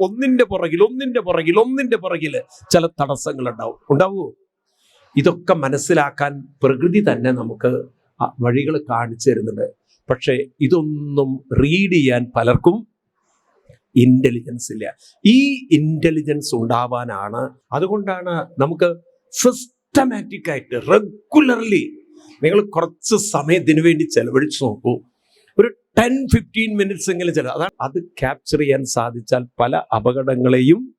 ഒന്നിന്റെ പുറകിൽ ഒന്നിന്റെ പുറകിൽ ഒന്നിന്റെ പുറകിൽ ചില തടസ്സങ്ങൾ ഉണ്ടാവും? ഉണ്ടാവുമോ ഇതൊക്കെ മനസ്സിലാക്കാൻ പ്രകൃതി തന്നെ നമുക്ക് വഴികൾ കാണിച്ചു തരുന്നുണ്ട്. പക്ഷേ ഇതൊന്നും റീഡ് ചെയ്യാൻ പലർക്കും ഇന്റലിജൻസ് ഇല്ല. ഈ ഇന്റലിജൻസ് ഉണ്ടാവാനാണ് അതുകൊണ്ടാണ് നമുക്ക് സിസ്റ്റമാറ്റിക് ആയിട്ട് റെഗുലർലി നിങ്ങൾ കുറച്ച് സമയത്തിന് വേണ്ടി ചെലവഴിച്ച് നോക്കൂ. ടെൻ ഫിഫ്റ്റീൻ മിനിറ്റ്സ് എങ്കിലും ചില അതാണ് അത് ക്യാപ്ചർ ചെയ്യാൻ സാധിച്ചാൽ പല അപകടങ്ങളെയും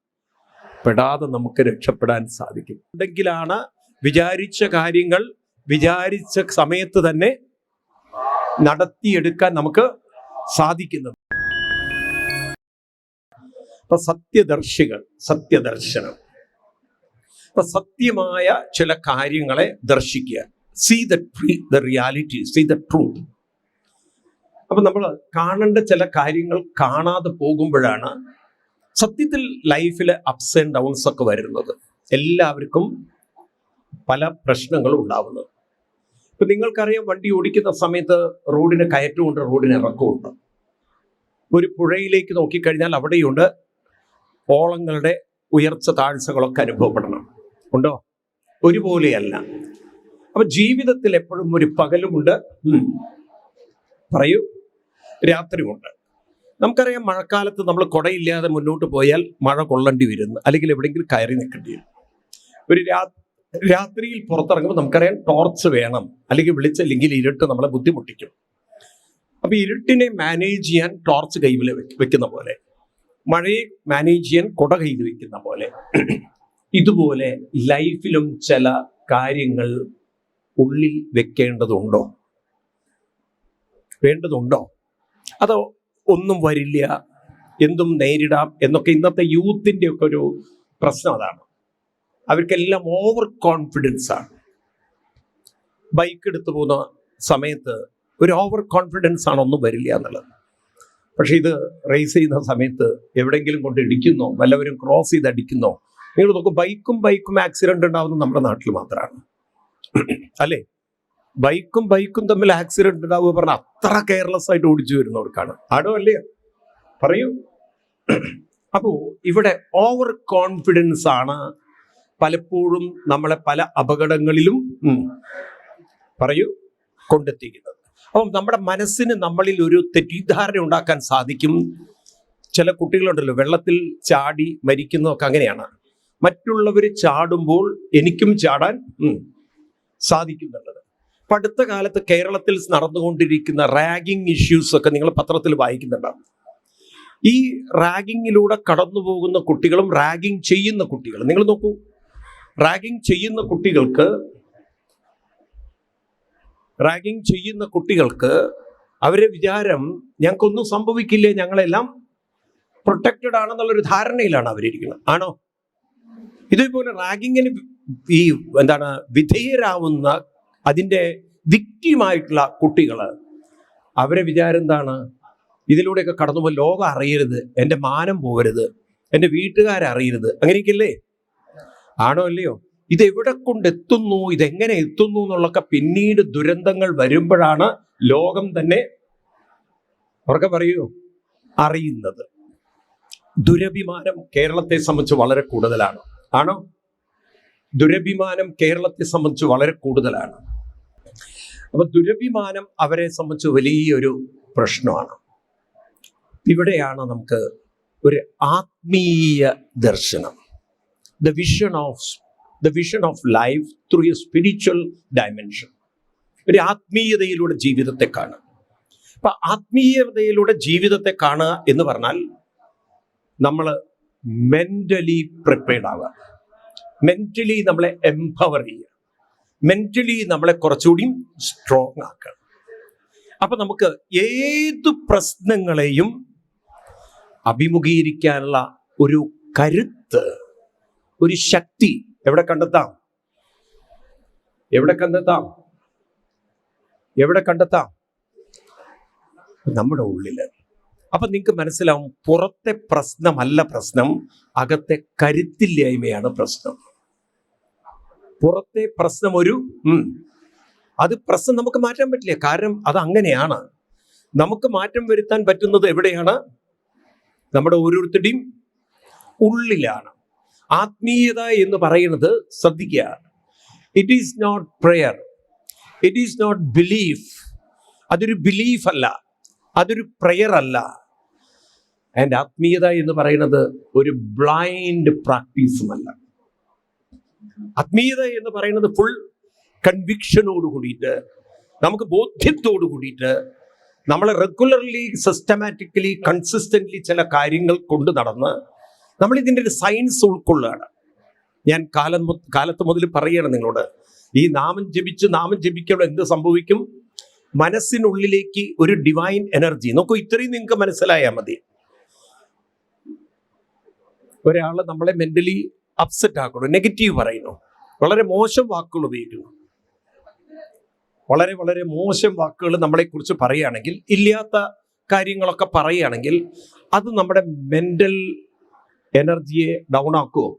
പെടാതെ നമുക്ക് രക്ഷപ്പെടാൻ സാധിക്കും. ഉണ്ടെങ്കിലാണ് വിചാരിച്ച കാര്യങ്ങൾ വിചാരിച്ച സമയത്ത് തന്നെ നടത്തിയെടുക്കാൻ നമുക്ക് സാധിക്കുന്നത്. അപ്പൊ സത്യദർശികൾ സത്യദർശനം. അപ്പൊ സത്യമായ ചില കാര്യങ്ങളെ ദർശിക്കുക. See the the reality see the truth അപ്പൊ നമ്മൾ കാണേണ്ട ചില കാര്യങ്ങൾ കാണാതെ പോകുമ്പോഴാണ് സത്യത്തിൽ ലൈഫിൽ അപ്സ് ആൻഡ് ഡൗൺസ് ഒക്കെ വരുന്നത്. എല്ലാവർക്കും പല പ്രശ്നങ്ങളും ഉണ്ടാവുന്നത്. ഇപ്പൊ നിങ്ങൾക്കറിയാം വണ്ടി ഓടിക്കുന്ന സമയത്ത് റോഡിന് കയറ്റമുണ്ട് റോഡിന് ഇറക്കമുണ്ട്. ഒരു പുഴയിലേക്ക് നോക്കിക്കഴിഞ്ഞാൽ അവിടെയുണ്ട് ഓളങ്ങളുടെ ഉയർച്ച താഴ്ചകളൊക്കെ അനുഭവപ്പെടണം. ഉണ്ടോ? ഒരുപോലെയല്ല. അപ്പൊ ജീവിതത്തിൽ എപ്പോഴും ഒരു പകലുമുണ്ട്. പറയൂ. രാത്രിയുമുണ്ട് നമുക്കറിയാം മഴക്കാലത്ത് നമ്മൾ കുടയില്ലാതെ മുന്നോട്ട് പോയാൽ മഴ കൊള്ളേണ്ടി വരുന്നു. അല്ലെങ്കിൽ എവിടെയെങ്കിലും കയറി നിൽക്കേണ്ടി വരും. ഒരു രാ രാത്രിയിൽ പുറത്തിറങ്ങുമ്പോൾ നമുക്കറിയാം ടോർച്ച് വേണം. അല്ലെങ്കിൽ വിളിച്ചില്ലെങ്കിൽ ഇരുട്ട് നമ്മളെ ബുദ്ധിമുട്ടിക്കും. അപ്പൊ ഇരുട്ടിനെ മാനേജ് ചെയ്യാൻ ടോർച്ച് കയ്യിൽ വെക്കുന്ന പോലെ. മഴയെ മാനേജ് ചെയ്യാൻ കുട കയ്യിൽ വെക്കുന്ന പോലെ. ഇതുപോലെ ലൈഫിലും ചില കാര്യങ്ങൾ ഉള്ളിൽ വെക്കേണ്ടതുണ്ടോ? വേണ്ടതുണ്ടോ? അതോ ഒന്നും വരില്ല എന്തും നേരിടാം എന്നൊക്കെ ഇന്നത്തെ യൂത്തിന്റെ ഒക്കെ ഒരു പ്രശ്നം അതാണ്. അവർക്കെല്ലാം ഓവർ കോൺഫിഡൻസ് ആണ്. ബൈക്ക് എടുത്തു പോകുന്ന സമയത്ത് ഒരു ഓവർ കോൺഫിഡൻസ് ആണ് ഒന്നും വരില്ല എന്നുള്ളത്. പക്ഷെ ഇത് റേസ് ചെയ്യുന്ന സമയത്ത് എവിടെയെങ്കിലും കൊണ്ട് ഇടിക്കുന്നോ വല്ലവരും ക്രോസ് ചെയ്ത് അടിക്കുന്നോ നിങ്ങൾ നോക്കും ബൈക്കും ബൈക്കും ആക്സിഡന്റ് ഉണ്ടാവുന്നത് നമ്മുടെ നാട്ടിൽ മാത്രമാണ്. അല്ലേ? ബൈക്കും ബൈക്കും തമ്മിൽ ആക്സിഡന്റ് ഉണ്ടാവുക പറഞ്ഞാൽ അത്ര കെയർലെസ് ആയിട്ട് ഓടിച്ചു വരുന്നവർക്കാണ്. ആടോ അല്ലേ പറയൂ. അപ്പോ ഇവിടെ ഓവർ കോൺഫിഡൻസ് ആണ്. പലപ്പോഴും നമ്മളെ പല അപകടങ്ങളിലും പറയൂ കൊണ്ടെത്തിക്കുന്നത്. അപ്പം നമ്മുടെ മനസ്സിന് നമ്മളിൽ ഒരു തെറ്റിദ്ധാരണ ഉണ്ടാക്കാൻ സാധിക്കും. ചില കുട്ടികളുണ്ടല്ലോ വെള്ളത്തിൽ ചാടി മരിക്കുന്നതൊക്കെ അങ്ങനെയാണ്. മറ്റുള്ളവർ ചാടുമ്പോൾ എനിക്കും ചാടാൻ സാധിക്കുന്നുള്ളത്. ഇപ്പൊ അടുത്ത കാലത്ത് കേരളത്തിൽ നടന്നുകൊണ്ടിരിക്കുന്ന റാഗിങ് ഇഷ്യൂസ് ഒക്കെ നിങ്ങൾ പത്രത്തിൽ വായിക്കുന്നുണ്ടാവും. ഈ റാഗിങ്ങിലൂടെ കടന്നു പോകുന്ന കുട്ടികളും റാഗിങ് ചെയ്യുന്ന കുട്ടികളും നിങ്ങൾ നോക്കൂ. റാഗിങ് ചെയ്യുന്ന കുട്ടികൾക്ക് റാഗിങ് ചെയ്യുന്ന കുട്ടികൾക്ക് അവരെ വിചാരം ഞങ്ങൾക്കൊന്നും സംഭവിക്കില്ല ഞങ്ങളെല്ലാം പ്രൊട്ടക്റ്റഡ് ആണെന്നുള്ളൊരു ധാരണയിലാണ് അവരിയ്ക്കുന്നത് ആണോ? ഇതേപോലെ റാഗിങ്ങിന് ഈ എന്താണ് വിധേയരാവുന്ന അതിന്റെ വിക്റ്റിയുമായിട്ടുള്ള കുട്ടികൾ. അവരെ വിചാരം എന്താണ്? ഇതിലൂടെയൊക്കെ കടന്നുപോയി ലോകം അറിയരുത്. എന്റെ മാനം പോകരുത്. എന്റെ വീട്ടുകാരറിയരുത് അങ്ങനെയൊക്കെയല്ലേ? ആണോ അല്ലയോ ഇതെവിടെ കൊണ്ടെത്തുന്നു ഇതെങ്ങനെ എത്തുന്നു എന്നുള്ളൊക്കെ പിന്നീട് ദുരന്തങ്ങൾ വരുമ്പോഴാണ് ലോകം തന്നെ അവർക്ക് പറയൂ അറിയുന്നത്. ദുരഭിമാനം കേരളത്തെ സംബന്ധിച്ച് വളരെ കൂടുതലാണ്. ആണോ? ദുരഭിമാനം കേരളത്തെ സംബന്ധിച്ച് വളരെ കൂടുതലാണ്. അപ്പൊ ദുരഭിമാനം അവരെ സംബന്ധിച്ച് വലിയൊരു പ്രശ്നമാണ്. ഇവിടെയാണ് നമുക്ക് ഒരു ആത്മീയ ദർശനം. The vision of the vision of life through a spiritual dimension ഒരു ആത്മീയതയിലൂടെ ജീവിതത്തെ കാണുക. അപ്പൊ ആത്മീയതയിലൂടെ ജീവിതത്തെ കാണുക എന്ന് പറഞ്ഞാൽ നമ്മൾ മെന്റലി പ്രിപ്പയർഡ് ആവുക. മെന്റലി നമ്മളെ എംപവർ ചെയ്യുക. മെന്റലി നമ്മളെ കുറച്ചുകൂടി സ്ട്രോങ് ആക്കുക അപ്പൊ നമുക്ക് ഏത് പ്രശ്നങ്ങളെയും അഭിമുഖീകരിക്കാനുള്ള ഒരു കരുത്ത് ഒരു ശക്തി എവിടെ കണ്ടെത്താം? എവിടെ കണ്ടെത്താം? എവിടെ കണ്ടെത്താം? നമ്മുടെ ഉള്ളിൽ. അപ്പൊ നിങ്ങൾക്ക് മനസ്സിലാവും പുറത്തെ പ്രശ്നമല്ല പ്രശ്നം അകത്തെ കരുത്തില്ലായ്മയാണ് പ്രശ്നം. പുറത്തെ പ്രശ്നം ഒരു അത് പ്രശ്നം നമുക്ക് മാറ്റാൻ പറ്റില്ല. കാരണം അത് അങ്ങനെയാണ്. നമുക്ക് മാറ്റം വരുത്താൻ പറ്റുന്നത് എവിടെയാണ്? നമ്മുടെ ഓരോരുത്തരുടെയും ഉള്ളിലാണ്. ആത്മീയത എന്ന് പറയുന്നത് ശ്രദ്ധിക്കുക it is not prayer it is not belief അതൊരു ബിലീഫ് അല്ല. അതൊരു പ്രെയർ അല്ല. ആൻഡ് ആത്മീയത എന്ന് പറയുന്നത് ഒരു ബ്ലൈൻഡ് പ്രാക്ടീസുമല്ല ആത്മീയത എന്ന് പറയുന്നത് ഫുൾ കൺവിക്ഷനോട് കൂടിയിട്ട് നമുക്ക് ബോധ്യത്തോട് കൂടിയിട്ട് നമ്മൾ റെഗുലർലി സിസ്റ്റമാറ്റിക്കലി കൺസിസ്റ്റന്റ്ലി ചില കാര്യങ്ങൾ കൊണ്ട് നടന്ന് നമ്മൾ ഇതിന്റെ ഒരു സയൻസ് ഉൾക്കൊള്ളുകയാണ്. ഞാൻ കാലം കാലത്ത് മുതൽ പറയുകയാണ് നിങ്ങളോട് ഈ നാമം ജപിച്ച് നാമം ജപിക്കുമ്പോൾ എന്ത് സംഭവിക്കും? മനസ്സിനുള്ളിലേക്ക് ഒരു ഡിവൈൻ എനർജി നോക്കൂ ഇത്രയും നിങ്ങൾക്ക് മനസ്സിലായാൽ മതി. ഒരാൾ നമ്മളെ മെന്റലി അപ്സെറ്റ് ആക്കണു നെഗറ്റീവ് പറയുന്നു. വളരെ മോശം വാക്കുകൾ ഉപയോഗിക്കുന്നു. വളരെ വളരെ മോശം വാക്കുകൾ നമ്മളെക്കുറിച്ച് പറയുകയാണെങ്കിൽ ഇല്ലാത്ത കാര്യങ്ങളൊക്കെ പറയുകയാണെങ്കിൽ അത് നമ്മുടെ മെന്റൽ എനർജിയെ ഡൗൺ ആക്കുമോ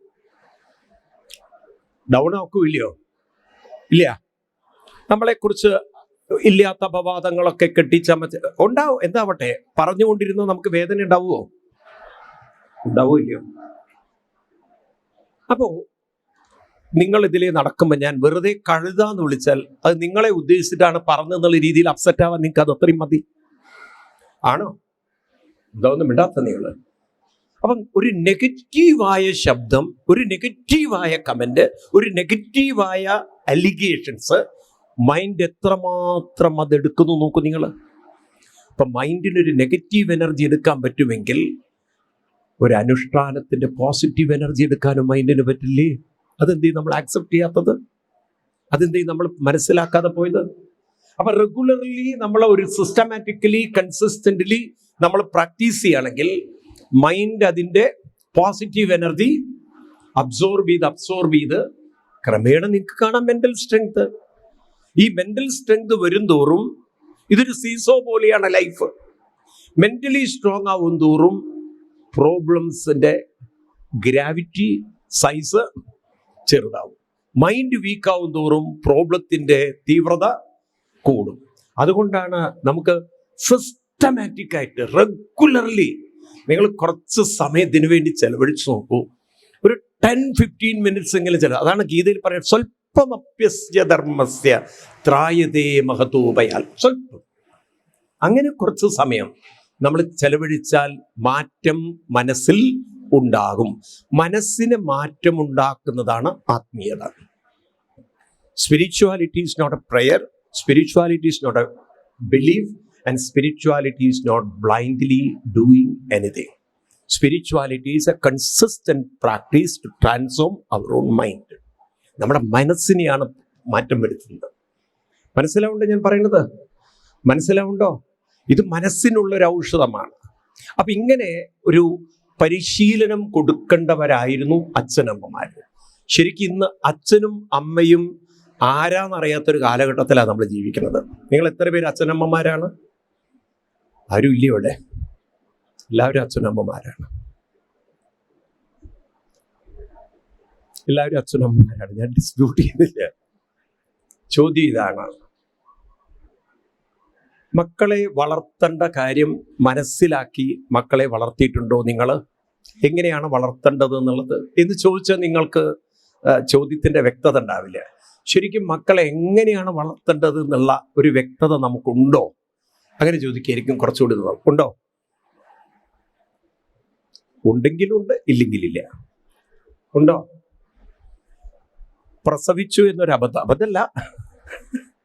ഡൗൺ ആക്കുമോ ഇല്ലയോ? ഇല്ല. നമ്മളെക്കുറിച്ച് ഇല്ലാത്ത അപവാദങ്ങളൊക്കെ കെട്ടിച്ചമച്ച് ഉണ്ടാവും? എന്താവട്ടെ? പറഞ്ഞുകൊണ്ടിരുന്ന നമുക്ക് വേദന ഉണ്ടാവുമോ ഉണ്ടാവോ ഇല്ലയോ? അപ്പോ നിങ്ങൾ ഇതിലേ നടക്കുമ്പോൾ ഞാൻ വെറുതെ കഴുതാന്ന് വിളിച്ചാൽ അത് നിങ്ങളെ ഉദ്ദേശിച്ചിട്ടാണ് പറഞ്ഞെന്നുള്ള രീതിയിൽ അപ്സെറ്റ് ആവാൻ നിങ്ങൾക്ക് അത് അത്രയും മതി. ആണോ? ഇതൊന്നും ഇടാത്ത നിങ്ങൾ അപ്പം ഒരു നെഗറ്റീവായ ശബ്ദം ഒരു നെഗറ്റീവായ കമന്റ് ഒരു നെഗറ്റീവായ അലിഗേഷൻസ് മൈൻഡ് എത്രമാത്രം അതെടുക്കുന്നു നോക്കൂ നിങ്ങൾ അപ്പം മൈൻഡിന് ഒരു നെഗറ്റീവ് എനർജി എടുക്കാൻ പറ്റുമെങ്കിൽ ഒരു അനുഷ്ഠാനത്തിന്റെ പോസിറ്റീവ് എനർജി എടുക്കാനും മൈൻഡിന് പറ്റില്ലേ? അതെന്തേ നമ്മൾ ആക്സെപ്റ്റ് ചെയ്യാത്തത്? അതെന്തേ നമ്മൾ മനസ്സിലാക്കാതെ പോയത്? അപ്പൊ റെഗുലർലി നമ്മൾ ഒരു സിസ്റ്റമാറ്റിക്കലി കൺസിസ്റ്റന്റ്ലി നമ്മൾ പ്രാക്ടീസ് ചെയ്യുകയാണെങ്കിൽ മൈൻഡ് അതിന്റെ പോസിറ്റീവ് എനർജി അബ്സോർബ് ചെയ്ത് അബ്സോർബ് ചെയ്ത് ക്രമേണ നിങ്ങൾക്ക് കാണാം മെന്റൽ സ്ട്രെങ്ത് ഈ മെന്റൽ സ്ട്രെങ്ത് വരും തോറും ഇതൊരു സീസോ പോലെയാണ് ലൈഫ് മെന്റലി സ്ട്രോങ് ആവും തോറും പ്രോബ്ലംസിന്റെ ഗ്രാവിറ്റി സൈസ് ചെറുതാവും. മൈൻഡ് വീക്കാവും തോറും പ്രോബ്ലത്തിന്റെ തീവ്രത കൂടും. അതുകൊണ്ടാണ് നമുക്ക് സിസ്റ്റമാറ്റിക് ആയിട്ട് റെഗുലർലി നിങ്ങൾ കുറച്ച് സമയത്തിന് വേണ്ടി ചെലവഴിച്ച് നോക്കൂ. ഒരു ടെൻ ഫിഫ്റ്റീൻ മിനിറ്റ്സ് എങ്കിലും ചില അതാണ് ഗീതയിൽ പറയുന്നത്. സ്വല്പമപ്യസ്യ ധർമ്മസ്യ ത്രായതേ മഹതൂപയാൽ. സ്വല്പം. അങ്ങനെ കുറച്ച് സമയം നമ്മൾ ചെലവഴിച്ചാൽ മാറ്റം മനസ്സിൽ ഉണ്ടാകും. മനസ്സിന് മാറ്റം ഉണ്ടാക്കുന്നതാണ് ആത്മീയത. Spirituality is not a prayer spirituality is not a believe and spirituality is not blindly doing anything spirituality is a consistent practice to transform our own mind നമ്മുടെ മനസ്സിനെയാണ് മാറ്റം വരുത്തുന്നത്. മനസ്സിലാവുണ്ടോ ഞാൻ പറയുന്നത്? മനസ്സിലാവുണ്ടോ? ഇത് മനസ്സിനുള്ള ഒരു ഔഷധമാണ്. അപ്പൊ ഇങ്ങനെ ഒരു പരിശീലനം കൊടുക്കേണ്ടവരായിരുന്നു അച്ഛനമ്മമാർ ശരിക്കും ഇന്ന് അച്ഛനും അമ്മയും ആരാന്നറിയാത്തൊരു കാലഘട്ടത്തിലാണ് നമ്മൾ ജീവിക്കുന്നത്. നിങ്ങൾ എത്ര പേര് അച്ഛനമ്മമാരാണ്? ആരും ഇല്ല ഇവിടെ. എല്ലാവരും അച്ഛനമ്മമാരാണ്. എല്ലാവരും അച്ഛനമ്മമാരാണ്. ഞാൻ ഡിസ്പ്യൂട്ട് ചെയ്തില്ല. ചോദ്യം ഇതാണ്. മക്കളെ വളർത്തേണ്ട കാര്യം മനസ്സിലാക്കി മക്കളെ വളർത്തിയിട്ടുണ്ടോ നിങ്ങൾ? എങ്ങനെയാണ് വളർത്തേണ്ടത് എന്നുള്ളത്? എന്ന് ചോദിച്ചാൽ നിങ്ങൾക്ക് ചോദ്യത്തിന്റെ വ്യക്തത ഉണ്ടാവില്ല. ശരിക്കും മക്കളെ എങ്ങനെയാണ് വളർത്തേണ്ടത് എന്നുള്ള ഒരു വ്യക്തത നമുക്കുണ്ടോ? അങ്ങനെ ചോദിക്കായിരിക്കും കുറച്ചുകൂടി. ഉണ്ടോ? ഉണ്ടെങ്കിലുണ്ട് ഇല്ലെങ്കിലില്ല. ഉണ്ടോ? പ്രസവിച്ചു എന്നൊരു അബദ്ധം. അബദ്ധമല്ല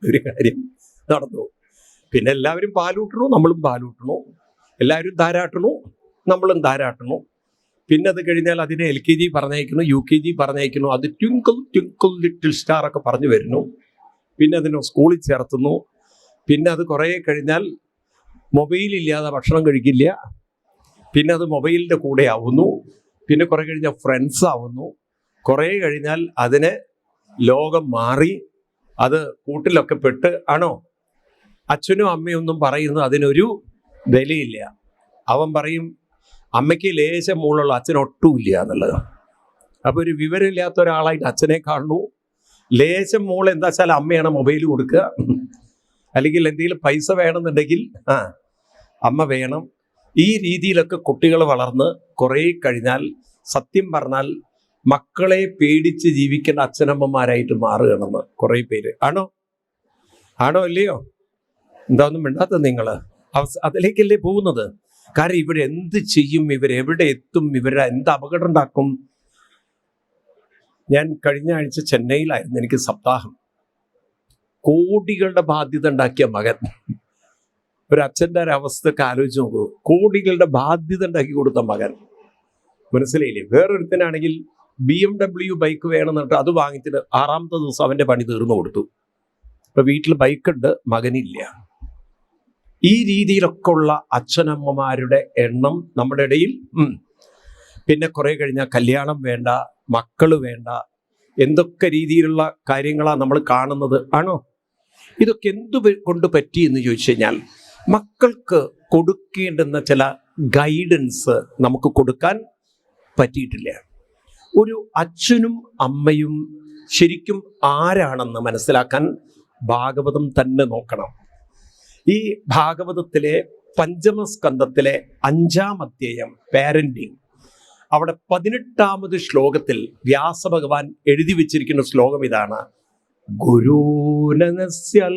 ഒരു കാര്യം നടന്നു. പിന്നെ എല്ലാവരും പാലൂട്ടണു നമ്മളും പാലൂട്ടണു. എല്ലാവരും ധാരാട്ടണു നമ്മളും ധാരാട്ടണു. പിന്നെ അത് കഴിഞ്ഞാൽ അതിനെ എൽ കെ ജി പറഞ്ഞയക്കുന്നു യു കെ ജി പറഞ്ഞയക്കുന്നു. അത് ട്വിങ്കിൾ ട്വിങ്കിൾ ലിറ്റിൽ സ്റ്റാർ ഒക്കെ പറഞ്ഞു വരുന്നു. പിന്നെ അതിനെ സ്കൂളിൽ ചേർത്തുന്നു. പിന്നെ അത് കുറേ കഴിഞ്ഞാൽ മൊബൈൽ ഇല്ലാതെ ഭക്ഷണം കഴിക്കില്ല. പിന്നെ അത് മൊബൈലിന്റെ കൂടെ ആവുന്നു. പിന്നെ കുറേ കഴിഞ്ഞാൽ ഫ്രണ്ട്സ് ആവുന്നു. കുറേ കഴിഞ്ഞാൽ അതിന് ലോകം മാറി. അത് കൂട്ടിലൊക്കെ പെട്ട് ആണോ? അച്ഛനും അമ്മയും ഒന്നും പറയുന്നത് അതിനൊരു വിലയില്ല. അവൻ പറയും അമ്മയ്ക്ക് ലേശം മുകളിലുള്ള അച്ഛൻ ഒട്ടുമില്ല എന്നുള്ളത്. അപ്പോൾ ഒരു വിവരമില്ലാത്ത ഒരാളായിട്ട് അച്ഛനെ കാണുന്നു ലേശം മോൾ എന്താ വെച്ചാൽ അമ്മയാണ് മൊബൈൽ കൊടുക്കുക. അല്ലെങ്കിൽ എന്തെങ്കിലും പൈസ വേണമെന്നുണ്ടെങ്കിൽ ആ അമ്മ വേണം. ഈ രീതിയിലൊക്കെ കുട്ടികൾ വളർന്ന് കുറേ കഴിഞ്ഞാൽ സത്യം പറഞ്ഞാൽ മക്കളെ പേടിച്ച് ജീവിക്കുന്ന അച്ഛനമ്മമാരായിട്ട് മാറുകയാണെന്ന് കുറേ പേര്. ആണോ? ആണോ അല്ലയോ എന്താ ഒന്നും മിണ്ടാത്ത നിങ്ങൾ അതിലേക്കല്ലേ പോകുന്നത്? കാരണം ഇവരെന്ത് ചെയ്യും ഇവരെവിടെ എത്തും ഇവരെ എന്ത് അപകടം ഉണ്ടാക്കും? ഞാൻ കഴിഞ്ഞ ആഴ്ച ചെന്നൈയിലായിരുന്നു എനിക്ക് സപ്താഹം. കോടികളുടെ ബാധ്യത ഉണ്ടാക്കിയ മകൻ. ഒരു അച്ഛന്റെ ഒരു അവസ്ഥയൊക്കെ ആലോചിച്ച് നോക്കൂ. കോടികളുടെ ബാധ്യത ഉണ്ടാക്കി കൊടുത്ത മകൻ. മനസ്സിലായില്ലേ? വേറൊരുത്തനാണെങ്കിൽ ബി എം ഡബ്ല്യു ബൈക്ക് വേണമെന്നിട്ട് അത് വാങ്ങിച്ചിട്ട് ആറാമത്തെ ദിവസം അവന്റെ പണി തീർന്നു കൊടുത്തു. അപ്പൊ വീട്ടിൽ ബൈക്കുണ്ട് മകനില്ല. ഈ രീതിയിലൊക്കെ ഉള്ള അച്ഛനമ്മമാരുടെ എണ്ണം നമ്മുടെ ഇടയിൽ പിന്നെ കുറേ കഴിഞ്ഞാൽ കല്യാണം വേണ്ട മക്കൾ വേണ്ട എന്തൊക്കെ രീതിയിലുള്ള കാര്യങ്ങളാണ് നമ്മൾ കാണുന്നത് ആണോ? ഇതൊക്കെ എന്തു കൊണ്ട് പറ്റി എന്ന് ചോദിച്ചു കഴിഞ്ഞാൽ മക്കൾക്ക് കൊടുക്കേണ്ടുന്ന ചില ഗൈഡൻസ് നമുക്ക് കൊടുക്കാൻ പറ്റിയിട്ടില്ല. ഒരു അച്ഛനും അമ്മയും ശരിക്കും ആരാണെന്ന് മനസ്സിലാക്കാൻ ഭാഗവതം തന്നെ നോക്കണം. ഈ ഭാഗവതത്തിലെ പഞ്ചമസ്കന്ധത്തിലെ അഞ്ചാം അധ്യായം പാരന്റിങ് അവിടെ പതിനെട്ടാമത് ശ്ലോകത്തിൽ വ്യാസഭഗവാൻ എഴുതി വെച്ചിരിക്കുന്ന ശ്ലോകം ഇതാണ്. ഗുരൂനനസ്യൽ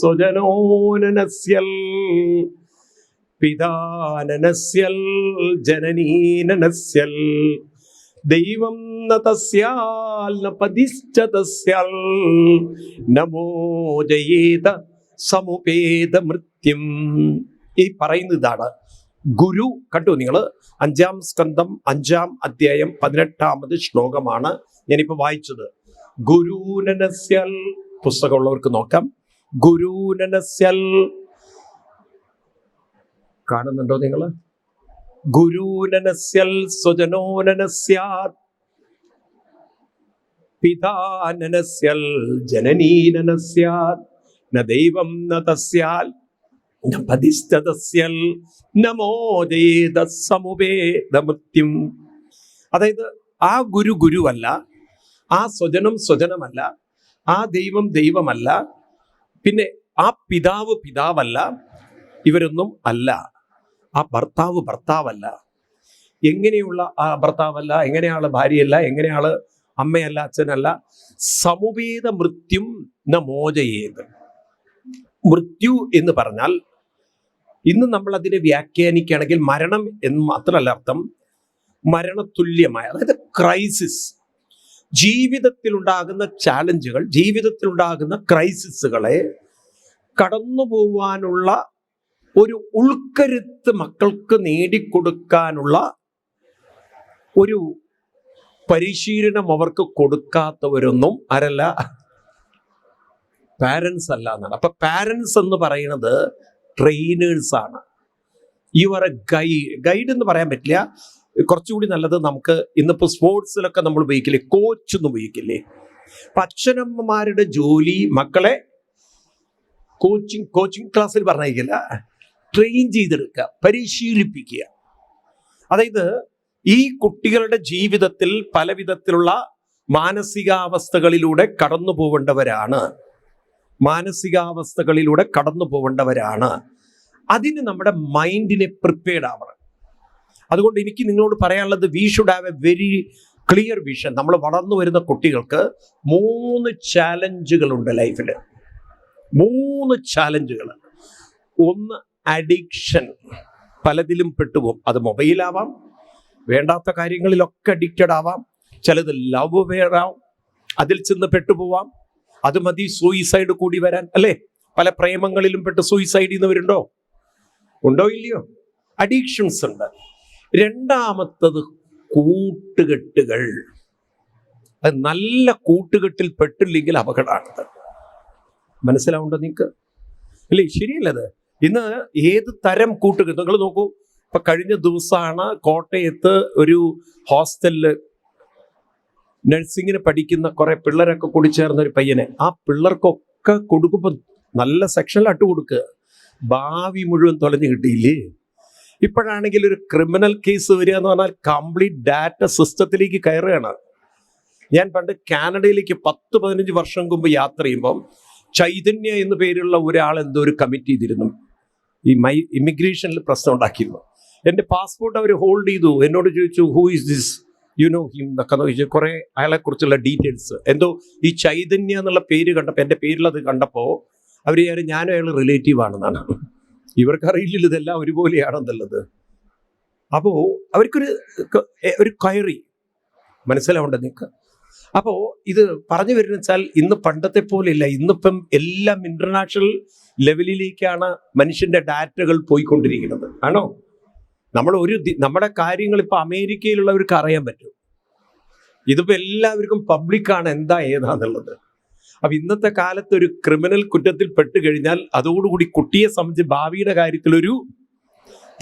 സ്വജനോനനസ്യൽ പിതാനനസ്യൽ ജനനീനനസ്യൽ ദൈവം ന തസ്യാൽ ന നമോ ജയേത സമുപേത മൃത്യം ഈ പറയുന്ന ഇതാണ് ഗുരു. കണ്ടു നിങ്ങൾ? അഞ്ചാം സ്കന്ധം അഞ്ചാം അധ്യായം പതിനെട്ടാമത് ശ്ലോകമാണ് ഞാനിപ്പോ വായിച്ചത്. ഗുരുനനസ്യൽ പുസ്തകമുള്ളവർക്ക് നോക്കാം. ഗുരുനനസ്യൽ കാണുന്നുണ്ടോ നിങ്ങൾ? ഗുരുനനസ്യൽ സ്വജനോനനസ്യാത്. പിതാനനസ്യൽ ജനനീനനസ്യാത്. ന ദൈവം ന അതായത് ആ ഗുരു ഗുരുവല്ല ആ സ്വജനം സ്വജനമല്ല ആ ദൈവം ദൈവമല്ല പിന്നെ ആ പിതാവ് പിതാവല്ല ഇവരൊന്നും അല്ല. ആ ഭർത്താവ് ഭർത്താവല്ല. എങ്ങനെയുള്ള ആ ഭർത്താവല്ല എങ്ങനെയാൾ ഭാര്യയല്ല എങ്ങനെയാൾ അമ്മയല്ല അച്ഛനല്ല സമുപേത മൃത്യും ന മോചയേത് മൃത്യു എന്ന് പറഞ്ഞാൽ ഇന്ന് നമ്മൾ അതിനെ വ്യാഖ്യാനിക്കുകയാണെങ്കിൽ മരണം എന്ന് മാത്രമല്ല അർത്ഥം മരണതുല്യമായ അതായത് ക്രൈസിസ് ജീവിതത്തിലുണ്ടാകുന്ന ചാലഞ്ചുകൾ ജീവിതത്തിലുണ്ടാകുന്ന ക്രൈസിസുകളെ കടന്നു പോവാനുള്ള ഒരു ഉൾക്കരുത്ത് മക്കൾക്ക് നേടിക്കൊടുക്കാനുള്ള ഒരു പരിശീലനം അവർക്ക് കൊടുക്കാത്തവരൊന്നും ആരല്ല പാരൻസ് അല്ല എന്നാണ്. അപ്പൊ പാരൻസ് എന്ന് പറയുന്നത് ട്രെയിനേഴ്സ് ആണ്. You are a guide guide എന്ന് പറയാൻ പറ്റില്ല. കുറച്ചുകൂടി നല്ലത് നമുക്ക് ഇന്നിപ്പോ സ്പോർട്സിലൊക്കെ നമ്മൾ ഉപയോഗിക്കില്ലേ? കോച്ച് എന്ന് ഉപയോഗിക്കില്ലേ? അപ്പൊ അച്ഛനമ്മമാരുടെ ജോലി മക്കളെ കോച്ചിങ് കോച്ചിങ് ക്ലാസ്സിൽ പറഞ്ഞിരിക്കില്ല. ട്രെയിൻ ചെയ്തെടുക്കുക പരിശീലിപ്പിക്കുക. അതായത് ഈ കുട്ടികളുടെ ജീവിതത്തിൽ പല മാനസികാവസ്ഥകളിലൂടെ കടന്നു പോവേണ്ടവരാണ് മാനസികാവസ്ഥകളിലൂടെ കടന്നു പോകേണ്ടവരാണ് അതിന് നമ്മുടെ മൈൻഡിനെ പ്രിപ്പയർഡ് ആവണം. അതുകൊണ്ട് എനിക്ക് നിങ്ങളോട് പറയാനുള്ളത് we should have a very clear vision നമ്മൾ വളർന്നു വരുന്ന കുട്ടികൾക്ക് മൂന്ന് ചാലഞ്ചുകളുണ്ട് ലൈഫിൽ മൂന്ന് ചാലഞ്ചുകൾ ഒന്ന് അഡിക്ഷൻ പലതിലും പെട്ടുപോകും. അത് മൊബൈലാവാം വേണ്ടാത്ത കാര്യങ്ങളിലൊക്കെ അഡിക്റ്റഡ് ആവാം. ചിലത് ലവ് വേറാവും അതിൽ ചെന്ന് പെട്ടുപോവാം. അത് മതി സൂയിസൈഡ് കൂടി വരാൻ അല്ലേ? പല പ്രേമങ്ങളിലും പെട്ട് സൂയിസൈഡ് ചെയ്യുന്നവരുണ്ടോ? ഉണ്ടോ ഇല്ലയോ? അഡിക്ഷൻസ് ഉണ്ട്. രണ്ടാമത്തത് കൂട്ടുകെട്ടുകൾ. അത് നല്ല കൂട്ടുകെട്ടിൽ പെട്ടില്ലെങ്കിൽ അപകടമാണത്. മനസ്സിലാവുണ്ടോ നിങ്ങൾക്ക് അല്ലേ ശരിയല്ലത് ഇന്ന് ഏത് തരം കൂട്ടുകെട്ട്? നിങ്ങൾ നോക്കൂ ഇപ്പൊ കഴിഞ്ഞ ദിവസമാണ് കോട്ടയത്ത് ഒരു ഹോസ്റ്റലിൽ നഴ്സിങ്ങിന് പഠിക്കുന്ന കുറെ പിള്ളേരൊക്കെ കൂടി ചേർന്ന ഒരു പയ്യനെ. ആ പിള്ളേർക്കൊക്കെ കൊടുക്കുമ്പോൾ നല്ല സെക്ഷനിലായിട്ട് കൊടുക്കുക ഭാവി മുഴുവൻ തൊലഞ്ഞു കിട്ടിയില്ലേ? ഇപ്പോഴാണെങ്കിൽ ഒരു ക്രിമിനൽ കേസ് വരിക എന്ന് പറഞ്ഞാൽ കംപ്ലീറ്റ് ഡാറ്റ സിസ്റ്റത്തിലേക്ക് കയറുകയാണ്. ഞാൻ പണ്ട് കാനഡയിലേക്ക് പത്ത് പതിനഞ്ച് വർഷം മുമ്പ് യാത്ര ചെയ്യുമ്പം ചൈതന്യ എന്ന പേരുള്ള ഒരാൾ എന്തോ ഒരു കമ്മിറ്റ് ചെയ്തിരുന്നു. ഈ മൈ ഇമിഗ്രേഷനിൽ പ്രശ്നം ഉണ്ടാക്കിയിരുന്നു. എന്റെ പാസ്പോർട്ട് അവർ ഹോൾഡ് ചെയ്തു. എന്നോട് ചോദിച്ചു who is this you know him എന്നൊക്കെ ചോദിച്ചു കുറെ അയാളെ കുറിച്ചുള്ള ഡീറ്റെയിൽസ് എന്തോ ഈ ചൈതന്യ എന്നുള്ള പേര് കണ്ടപ്പോൾ എന്റെ പേരിലത് കണ്ടപ്പോൾ അവർ വിചാരം ഞാനും അയാൾ റിലേറ്റീവ് ആണെന്നാണ്. ഇവർക്കറിയില്ലല്ലോ ഇതെല്ലാം ഒരുപോലെയാണെന്നുള്ളത്. അപ്പോൾ അവർക്കൊരു ഒരു കയറി. മനസ്സിലാവേണ്ട നിങ്ങൾക്ക്? അപ്പോൾ ഇത് പറഞ്ഞു വരുന്ന വെച്ചാൽ ഇന്ന് പണ്ടത്തെ പോലെയല്ല. ഇന്നിപ്പം എല്ലാം ഇന്റർനാഷണൽ ലെവലിലേക്കാണ് മനുഷ്യന്റെ ഡാറ്റകൾ പോയിക്കൊണ്ടിരിക്കുന്നത്. ആണോ? നമ്മൾ ഒരു നമ്മുടെ കാര്യങ്ങൾ ഇപ്പൊ അമേരിക്കയിലുള്ളവർക്ക് അറിയാൻ പറ്റും. ഇതിപ്പോ എല്ലാവർക്കും പബ്ലിക്കാണ് എന്താ ഏതാന്നുള്ളത്. അപ്പൊ ഇന്നത്തെ കാലത്ത് ഒരു ക്രിമിനൽ കുറ്റത്തിൽ പെട്ട് കഴിഞ്ഞാൽ അതോടുകൂടി കുട്ടിയെ സംബന്ധിച്ച് ഭാവിയുടെ കാര്യത്തിൽ ഒരു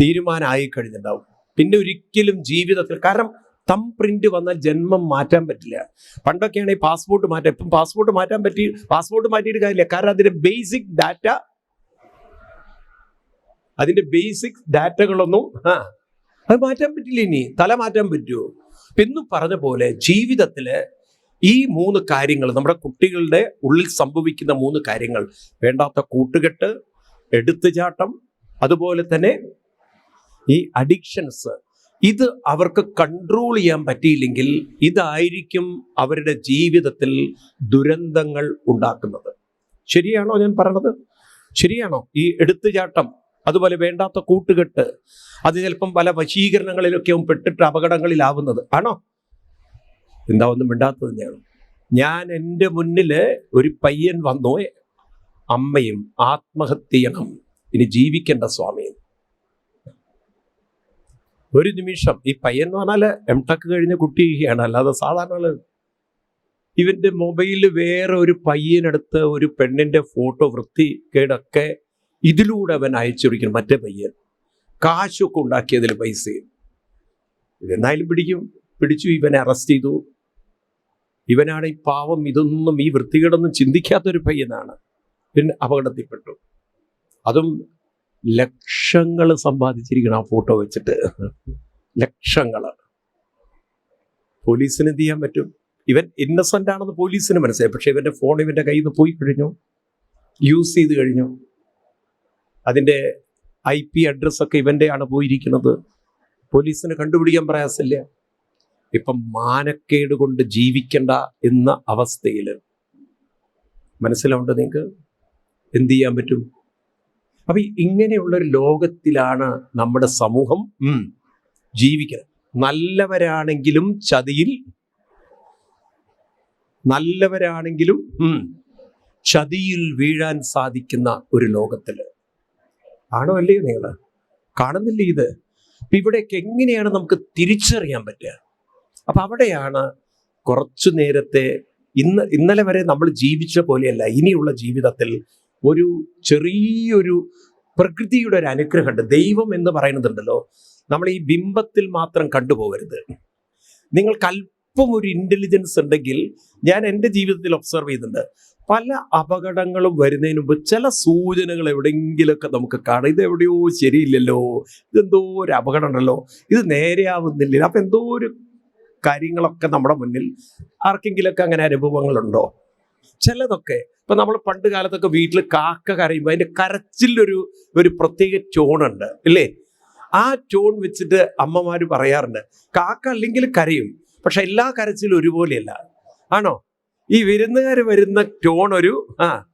തീരുമാനമായി കഴിഞ്ഞിട്ടുണ്ടാവും. പിന്നെ ഒരിക്കലും ജീവിതത്തിൽ കാരണം തം പ്രിന്റ് വന്നാൽ ജന്മം മാറ്റാൻ പറ്റില്ല. പണ്ടൊക്കെയാണെങ്കിൽ പാസ്പോർട്ട് മാറ്റാം ഇപ്പം പാസ്പോർട്ട് മാറ്റാൻ പറ്റി പാസ്പോർട്ട് മാറ്റിയിട്ട് കാര്യമില്ല. കാരണം അതിന്റെ ബേസിക് ഡാറ്റ അതിന്റെ ബേസിക് ഡാറ്റകളൊന്നും ആ അത് മാറ്റാൻ പറ്റില്ല ഇനി. തല മാറ്റാൻ പറ്റുമോ? എന്ന് പറഞ്ഞ പോലെ ജീവിതത്തിൽ ഈ മൂന്ന് കാര്യങ്ങൾ നമ്മുടെ കുട്ടികളുടെ ഉള്ളിൽ സംഭവിക്കുന്ന മൂന്ന് കാര്യങ്ങൾ വേണ്ടാത്ത കൂട്ടുകെട്ട് എടുത്തുചാട്ടം അതുപോലെ തന്നെ ഈ അഡിക്ഷൻസ് ഇത് അവർക്ക് കൺട്രോൾ ചെയ്യാൻ പറ്റിയില്ലെങ്കിൽ ഇതായിരിക്കും അവരുടെ ജീവിതത്തിൽ ദുരന്തങ്ങൾ ഉണ്ടാക്കുന്നത്. ശരിയാണോ ഞാൻ പറഞ്ഞത്? ശരിയാണോ? ഈ എടുത്തുചാട്ടം അതുപോലെ വേണ്ടാത്ത കൂട്ടുകെട്ട് അത് ചിലപ്പം പല വശീകരണങ്ങളിലൊക്കെയും പെട്ടിട്ട് അപകടങ്ങളിലാവുന്നത്. ആണോ? എന്താ ഒന്നും മിണ്ടാത്തത് തന്നെയാണ്. ഞാൻ എന്റെ മുന്നിൽ ഒരു പയ്യൻ വന്നോ. അമ്മയും ആത്മഹത്യ ചെയ്യണം ഇനി ജീവിക്കേണ്ട സ്വാമി. ഒരു നിമിഷം. ഈ പയ്യൻ എന്ന് പറഞ്ഞാൽ എം ടെക് കഴിഞ്ഞ കുട്ടിയാണ് അല്ലാതെ സാധാരണ ഇവന്റെ മൊബൈലിൽ വേറെ ഒരു പയ്യനെടുത്ത് ഒരു പെണ്ണിന്റെ ഫോട്ടോ വൃത്തികേടൊക്കെ ഇതിലൂടെ അവൻ അയച്ചൊരിക്കണം മറ്റേ പയ്യൻ. കാശൊക്കെ ഉണ്ടാക്കിയതിൽ പൈസയും ഇതെന്നായാലും പിടിക്കും. പിടിച്ചു ഇവനെ അറസ്റ്റ് ചെയ്തു. ഇവനാണ് ഈ പാവം ഇതൊന്നും ഈ വൃത്തികേടൊന്നും ചിന്തിക്കാത്തൊരു പയ്യനാണ്. പിന്നെ അപകടത്തിൽപ്പെട്ടു. അതും ലക്ഷങ്ങൾ സമ്പാദിച്ചിരിക്കണം ആ ഫോട്ടോ വെച്ചിട്ട്. ലക്ഷങ്ങൾ. പോലീസിന് എന്ത് ചെയ്യാൻ പറ്റും? ഇവൻ ഇന്നസെന്റ് ആണെന്ന് പോലീസിന് മനസ്സിലായി. പക്ഷേ ഇവന്റെ ഫോൺ ഇവന്റെ കയ്യിൽ നിന്ന് പോയി കഴിഞ്ഞു. യൂസ് ചെയ്ത് കഴിഞ്ഞു. അതിന്റെ ഐ പി അഡ്രസ്സൊക്കെ ഇവന്റെയാണ് പോയിരിക്കുന്നത്. പോലീസിന് കണ്ടുപിടിക്കാൻ പ്രയാസമില്ല. ഇപ്പം മാനക്കേട് കൊണ്ട് ജീവിക്കണ്ട എന്ന അവസ്ഥയിൽ. മനസ്സിലാവുണ്ട് നിങ്ങൾക്ക്? എന്ത് ചെയ്യാൻ പറ്റും? അപ്പം ഈ ഇങ്ങനെയുള്ള ഒരു ലോകത്തിലാണ് നമ്മുടെ സമൂഹം ജീവിക്കുന്നത്. നല്ലവരാണെങ്കിലും ചതിയിൽ നല്ലവരാണെങ്കിലും ചതിയിൽ വീഴാൻ സാധിക്കുന്ന ഒരു ലോകത്തിൽ. ആണോ അല്ലയോ നിങ്ങൾ? കാണുന്നില്ലേ ഇത്? അപ്പൊ എങ്ങനെയാണ് നമുക്ക് തിരിച്ചറിയാൻ പറ്റുക? അപ്പൊ അവിടെയാണ് കുറച്ചു നേരത്തെ ഇന്ന് ഇന്നലെ വരെ നമ്മൾ ജീവിച്ച പോലെയല്ല ഇനിയുള്ള ജീവിതത്തിൽ ഒരു ചെറിയൊരു പ്രകൃതിയുടെ ഒരു അനുഗ്രഹമുണ്ട്. ദൈവം എന്ന് പറയുന്നതുണ്ടല്ലോ. നമ്മൾ ഈ ബിംബത്തിൽ മാത്രം കണ്ടുപോകരുത്. നിങ്ങൾക്ക് അല്പം ഒരു ഇന്റലിജൻസ് ഉണ്ടെങ്കിൽ ഞാൻ എന്റെ ജീവിതത്തിൽ ഒബ്സർവ് ചെയ്യുന്നുണ്ട്. പല അപകടങ്ങളും വരുന്നതിന് മുമ്പ് ചില സൂചനകൾ എവിടെയെങ്കിലുമൊക്കെ നമുക്ക് കാണാം. ഇത് എവിടെയോ ശരിയില്ലല്ലോ. ഇതെന്തോ ഒരു അപകടം ഉണ്ടല്ലോ ഇത് നേരെയാവുന്നില്ല. അപ്പൊ എന്തോ ഒരു കാര്യങ്ങളൊക്കെ നമ്മുടെ മുന്നിൽ ആർക്കെങ്കിലുമൊക്കെ അങ്ങനെ അനുഭവങ്ങളുണ്ടോ? ചിലതൊക്കെ ഇപ്പൊ നമ്മൾ പണ്ട് കാലത്തൊക്കെ വീട്ടിൽ കാക്ക കരയുമ്പോൾ അതിന്റെ കരച്ചിലൊരു ഒരു പ്രത്യേക ടോണുണ്ട് ഇല്ലേ? ആ ടോൺ വെച്ചിട്ട് അമ്മമാര് പറയാറുണ്ട് കാക്ക അല്ലെങ്കിൽ കരയും. പക്ഷെ എല്ലാ കരച്ചിലും ഒരുപോലെയല്ല. ആണോ? ഈ വിരുന്നുകാർ വരുന്ന ടോൺ ഒരു ആ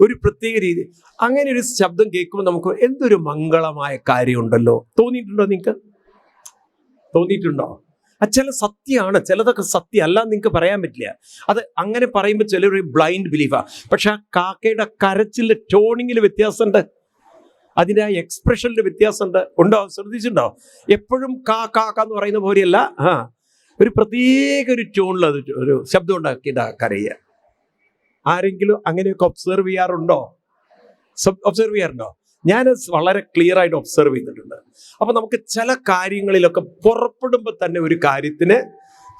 ഒരു പ്രത്യേക രീതി. അങ്ങനെ ഒരു ശബ്ദം കേൾക്കുമ്പോൾ നമുക്ക് എന്തൊരു മംഗളമായ കാര്യമുണ്ടല്ലോ. തോന്നിയിട്ടുണ്ടോ നിങ്ങൾക്ക് തോന്നിയിട്ടുണ്ടോ? ആ ചില സത്യമാണ് ചിലതൊക്കെ സത്യം അല്ല നിങ്ങൾക്ക് പറയാൻ പറ്റില്ല. അത് അങ്ങനെ പറയുമ്പോൾ ചിലർ ബ്ലൈൻഡ് ബിലീഫാ പക്ഷെ ആ കാക്കയുടെ കരച്ചിലെ ടോണിങ്ങിൽ വ്യത്യാസമുണ്ട്. അതിന്റെ ആ എക്സ്പ്രഷനിൽ വ്യത്യാസമുണ്ട്. ഉണ്ടോ? ശ്രദ്ധിച്ചിട്ടുണ്ടോ? എപ്പോഴും കാ കാക്ക എന്ന് പറയുന്ന പോലെയല്ല. ആ ഒരു പ്രത്യേക ഒരു ടോണിൽ അത് ഒരു ശബ്ദം ഉണ്ടാക്കിയിട്ട് കരയുക. ആരെങ്കിലും അങ്ങനെയൊക്കെ ഒബ്സർവ് ചെയ്യാറുണ്ടോ? ഒബ്സർവ് ചെയ്യാറുണ്ടോ? ഞാൻ വളരെ ക്ലിയർ ആയിട്ട് ഒബ്സർവ് ചെയ്തിട്ടുണ്ട്. അപ്പൊ നമുക്ക് ചില കാര്യങ്ങളിലൊക്കെ പുറപ്പെടുമ്പോൾ തന്നെ ഒരു കാര്യത്തിന്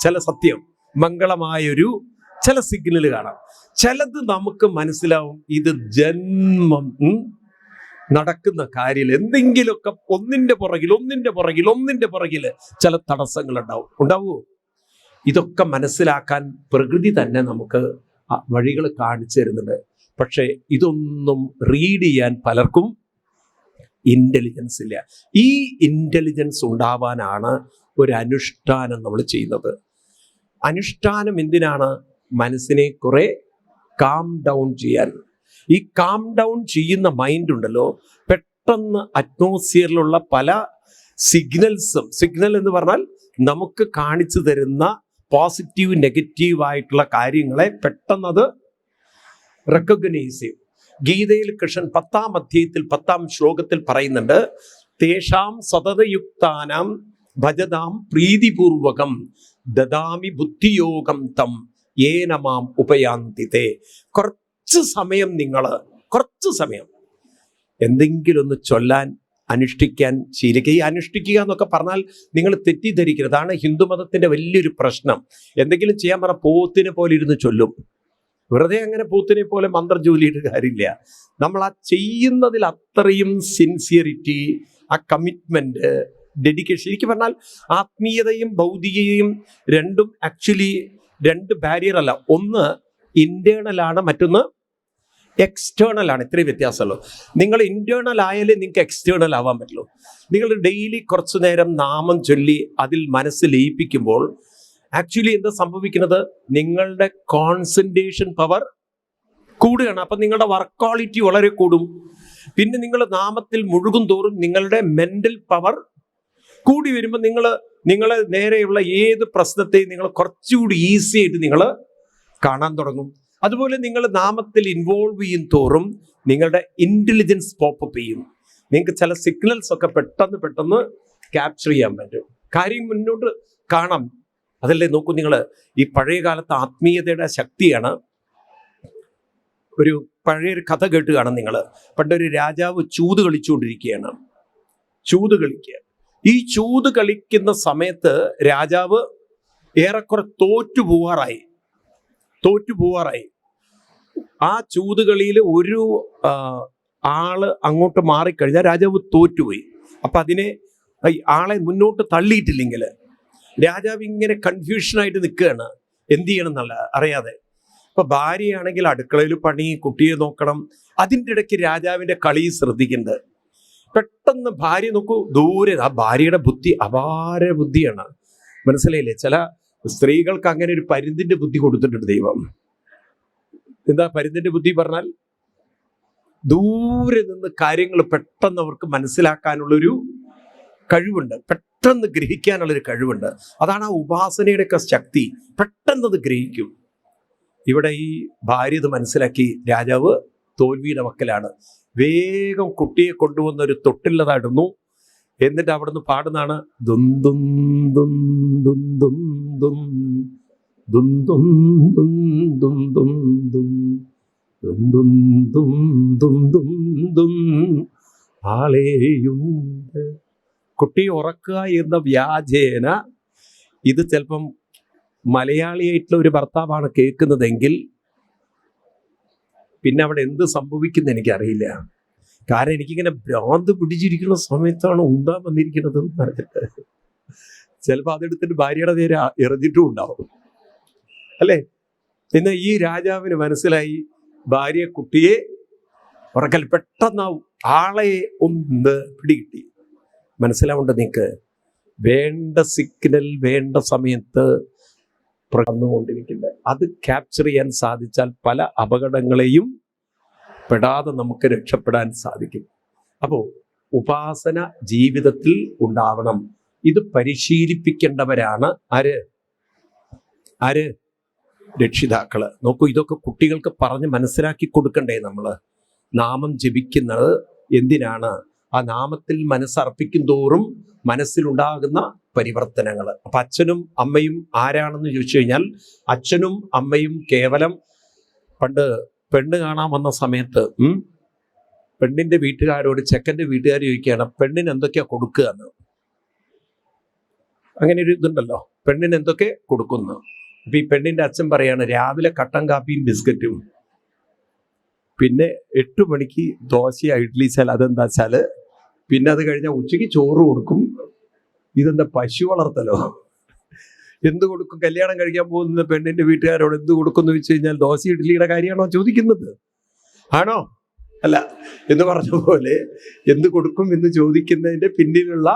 ചില സത്യം മംഗളമായൊരു ചില സിഗ്നൽ കാണാം. ചിലത് നമുക്ക് മനസ്സിലാവും ഇത് ജന്മം നടക്കുന്ന കാര്യത്തിൽ എന്തെങ്കിലുമൊക്കെ ഒന്നിന്റെ പുറകിൽ ഒന്നിന്റെ പുറകിൽ ഒന്നിന്റെ പുറകിൽ ചില തടസ്സങ്ങൾ ഉണ്ടാവും? ഉണ്ടാവുമോ ഇതൊക്കെ മനസ്സിലാക്കാൻ പ്രകൃതി തന്നെ നമുക്ക് വഴികൾ കാണിച്ചു തരുന്നുണ്ട്. പക്ഷേ ഇതൊന്നും റീഡ് ചെയ്യാൻ പലർക്കും ഇന്റലിജൻസ് ഇല്ല. ഈ ഇന്റലിജൻസ് ഉണ്ടാവാനാണ് ഒരു അനുഷ്ഠാനം നമ്മൾ ചെയ്യുന്നത്. അനുഷ്ഠാനം എന്തിനാണ്? മനസ്സിനെ കുറേ കാം ഡൗൺ ചെയ്യാൻ. ഈ കാം ഡൗൺ ചെയ്യുന്ന മൈൻഡ് ഉണ്ടല്ലോ പെട്ടെന്ന് അറ്റ്മോസ്ഫിയറിലുള്ള പല സിഗ്നൽസും സിഗ്നൽ എന്ന് പറഞ്ഞാൽ നമുക്ക് കാണിച്ചു തരുന്ന പോസിറ്റീവ് നെഗറ്റീവ് ആയിട്ടുള്ള കാര്യങ്ങളെ പെട്ടെന്ന് അത് റെക്കഗ്നൈസ് ചെയ്യും. ഗീതയിൽ കൃഷ്ണൻ പത്താം അധ്യായത്തിൽ പത്താം ശ്ലോകത്തിൽ പറയുന്നുണ്ട് തേഷാം സതതയുക്താനാം ഭജതാം പ്രീതിപൂർവകം ദദാമി ബുദ്ധിയോഗം തം ഏനമാം ഉപയാന്തിതേ. കുറച്ച് സമയം നിങ്ങൾ കുറച്ച് സമയം എന്തെങ്കിലും ഒന്ന് ചൊല്ലാൻ അനുഷ്ഠിക്കാൻ ശീലിക്കുക ഈ അനുഷ്ഠിക്കുക എന്നൊക്കെ പറഞ്ഞാൽ നിങ്ങൾ തെറ്റിദ്ധരിക്കരുത്. അതാണ് ഹിന്ദുമതത്തിന്റെ വലിയൊരു പ്രശ്നം. എന്തെങ്കിലും ചെയ്യാൻ പറഞ്ഞ പോത്തിനെ പോലെ ഇരുന്ന് ചൊല്ലും. വെറുതെ അങ്ങനെ പൂത്തിനെ പോലെ മന്ത്രജോലിയുടെ കാര്യമില്ല. നമ്മൾ ആ ചെയ്യുന്നതിൽ അത്രയും സിൻസിയറിറ്റി ആ കമ്മിറ്റ്മെന്റ് ഡെഡിക്കേഷൻ ശരിക്കും പറഞ്ഞാൽ ആത്മീയതയും ഭൗതികയും രണ്ടും ആക്ച്വലി രണ്ട് ബാരിയർ അല്ല. ഒന്ന് ഇന്റേണലാണ് മറ്റൊന്ന് എക്സ്റ്റേണൽ ആണ്. ഇത്രയും വ്യത്യാസമുള്ളൂ. നിങ്ങൾ ഇന്റേണൽ ആയാലേ നിങ്ങൾക്ക് എക്സ്റ്റേണൽ ആവാൻ പറ്റുള്ളൂ. നിങ്ങൾ ഡെയിലി കുറച്ചു നേരം നാമം ചൊല്ലി അതിൽ മനസ്സ് ലയിപ്പിക്കുമ്പോൾ ആക്ച്വലി എന്താ സംഭവിക്കുന്നത്? നിങ്ങളുടെ കോൺസെൻട്രേഷൻ പവർ കൂടുകയാണ്. അപ്പം നിങ്ങളുടെ വർക്ക് ക്വാളിറ്റി വളരെ കൂടും. പിന്നെ നിങ്ങൾ നാമത്തിൽ മുഴുകും തോറും നിങ്ങളുടെ മെന്റൽ പവർ കൂടി വരുമ്പോൾ നിങ്ങൾ നിങ്ങളെ നേരെയുള്ള ഏത് പ്രശ്നത്തെയും നിങ്ങൾ കുറച്ചുകൂടി ഈസി ആയിട്ട് നിങ്ങൾ കാണാൻ തുടങ്ങും. അതുപോലെ നിങ്ങൾ നാമത്തിൽ ഇൻവോൾവ് ചെയ്യും തോറും നിങ്ങളുടെ ഇന്റലിജൻസ് പോപ്പപ്പ് ചെയ്യും. നിങ്ങൾക്ക് ചില സിഗ്നൽസ് ഒക്കെ പെട്ടെന്ന് പെട്ടെന്ന് ക്യാപ്ചർ ചെയ്യാൻ പറ്റും. കാര്യം മുന്നോട്ട് കാണാം. അതല്ലേ നോക്കൂ നിങ്ങൾ ഈ പഴയ കാലത്തെ ആത്മീയതയുടെ ശക്തിയാണ്. ഒരു പഴയൊരു കഥ കേട്ട് കാണാം നിങ്ങൾ. പണ്ടൊരു രാജാവ് ചൂത് കളിച്ചുകൊണ്ടിരിക്കുകയാണ്. ചൂത് കളിക്കുക. ഈ ചൂത് കളിക്കുന്ന സമയത്ത് രാജാവ് ഏറെക്കുറെ തോറ്റു പോവാറായി തോറ്റു പോവാറായി. ആ ചൂതുകളിയിൽ ഒരു ആൾ അങ്ങോട്ട് മാറിക്കഴിഞ്ഞാൽ രാജാവ് തോറ്റുപോയി. അപ്പൊ അതിനെ ആളെ മുന്നോട്ട് തള്ളിയിട്ടില്ലെങ്കിൽ രാജാവ് ഇങ്ങനെ കൺഫ്യൂഷനായിട്ട് നിൽക്കുകയാണ്. എന്ത് ചെയ്യണം എന്നല്ല അറിയാതെ. ഇപ്പൊ ഭാര്യയാണെങ്കിൽ അടുക്കളയിൽ പണി കുട്ടിയെ നോക്കണം. അതിന്റെ ഇടയ്ക്ക് രാജാവിന്റെ കളി ശ്രദ്ധിക്കേണ്ടത് പെട്ടെന്ന് ഭാര്യ നോക്കൂ ദൂരെ ആ ഭാര്യയുടെ ബുദ്ധി അപാര ബുദ്ധിയാണ്. മനസ്സിലായില്ലേ? ചില സ്ത്രീകൾക്ക് അങ്ങനെ ഒരു പരുന്തിന്റെ ബുദ്ധി കൊടുത്തിട്ടുണ്ട് ദൈവം. എന്താ പരുന്തിന്റെ ബുദ്ധി പറഞ്ഞാൽ? ദൂരെ നിന്ന് കാര്യങ്ങൾ പെട്ടെന്ന് അവർക്ക് മനസ്സിലാക്കാനുള്ളൊരു കഴിവുണ്ട്. പെട്ടെന്ന് ഗ്രഹിക്കാനുള്ളൊരു കഴിവുണ്ട്. അതാണ് ആ ഉപാസനയുടെയൊക്കെ ശക്തി. പെട്ടെന്ന് അത് ഗ്രഹിക്കും. ഇവിടെ ഈ ഭാര്യ ഇത് മനസ്സിലാക്കി രാജാവ് തോൽവിയുടെ വക്കലാണ്. വേഗം കുട്ടിയെ കൊണ്ടുവന്ന ഒരു തൊട്ടില്ലതാടുന്നു എന്നിട്ട് അവിടുന്ന് പാടുന്നതാണ് ദുന്തും ദുന്തും ദും ദും ദും ദും ദും ദും ദും ദും. ദും ദും ദും ദും ദും ആളെയുണ്ട്. കുട്ടി ഉറക്കുക എന്ന വ്യാജേന. ഇത് ചിലപ്പം മലയാളിയായിട്ടുള്ള ഒരു ഭർത്താവാണ് കേൾക്കുന്നതെങ്കിൽ പിന്നെ അവിടെ എന്ത് സംഭവിക്കുന്നു എനിക്കറിയില്ല. കാരണം എനിക്കിങ്ങനെ ഭ്രാന്ത് പിടിച്ചിരിക്കുന്ന സമയത്താണ് ഉണ്ടാ വന്നിരിക്കുന്നത് ചിലപ്പോൾ അതെടുത്തിട്ട് ഭാര്യയുടെ നേരെ എറിഞ്ഞിട്ടും ഉണ്ടാവും. അല്ലേ? ഇന്ന് ഈ രാജാവിന് മനസ്സിലായി ഭാര്യ കുട്ടിയെ ഉറക്കൽ പെട്ടെന്ന് ആ ആളെ ഒന്ന് പിടികിട്ടി. മനസ്സിലാവേണ്ട നിനക്ക് വേണ്ട സിഗ്നൽ വേണ്ട സമയത്ത് പ്രകടന്നുകൊണ്ടിരിക്കുന്നത് അത് ക്യാപ്ചർ ചെയ്യാൻ സാധിച്ചാൽ പല അപകടങ്ങളെയും പെടാതെ നമുക്ക് രക്ഷപ്പെടാൻ സാധിക്കും. അപ്പോൾ ഉപാസന ജീവിതത്തിൽ ഉണ്ടാവണം. ഇത് പരിശീലിപ്പിക്കേണ്ടവരാണ് ആര്? ആര്? രക്ഷിതാക്കൾ. നോക്കൂ ഇതൊക്കെ കുട്ടികൾക്ക് പറഞ്ഞ് മനസ്സിലാക്കി കൊടുക്കണ്ടേ നമ്മൾ. നാമം ജപിക്കുന്നത് എന്തിനാണ്? ആ നാമത്തിൽ മനസ്സർപ്പിക്കും തോറും മനസ്സിലുണ്ടാകുന്ന പരിവർത്തനങ്ങൾ അപ്പൊ അച്ഛനും അമ്മയും ആരാണെന്ന് ചോദിച്ചു കഴിഞ്ഞാൽ അച്ഛനും അമ്മയും കേവലം പണ്ട് പെണ്ണ് കാണാൻ വന്ന സമയത്ത് പെണ്ണിന്റെ വീട്ടുകാരോട് ചെക്കന്റെ വീട്ടുകാർ ചോദിക്കുകയാണ് പെണ്ണിന് എന്തൊക്കെയാ കൊടുക്കുക? എന്ന്. അങ്ങനെ ഒരു ഇതുണ്ടല്ലോ. പെണ്ണിന് എന്തൊക്കെ കൊടുക്കുന്നു? അപ്പൊ ഈ പെണ്ണിന്റെ അച്ഛൻ പറയാണ് രാവിലെ കട്ടൻ കാപ്പിയും ബിസ്ക്കറ്റും. പിന്നെ എട്ട് മണിക്ക് ദോശ ഇഡ്ലി ചാൽ അതെന്താ വെച്ചാൽ പിന്നെ അത് കഴിഞ്ഞാൽ ഉച്ചയ്ക്ക് ചോറ് കൊടുക്കും. ഇതെന്താ പശു വളർത്തലോ? എന്ത് കൊടുക്കും? കല്യാണം കഴിക്കാൻ പോകുന്ന പെണ്ണിന്റെ വീട്ടുകാരോട് എന്ത് കൊടുക്കും എന്ന് വെച്ച് കഴിഞ്ഞാൽ ദോശ ഇഡ്ഡലിയുടെ കാര്യമാണോ ചോദിക്കുന്നത്? ആണോ? അല്ല. എന്ന് പറഞ്ഞ പോലെ എന്ത് കൊടുക്കും എന്ന് ചോദിക്കുന്നതിന്റെ പിന്നിലുള്ള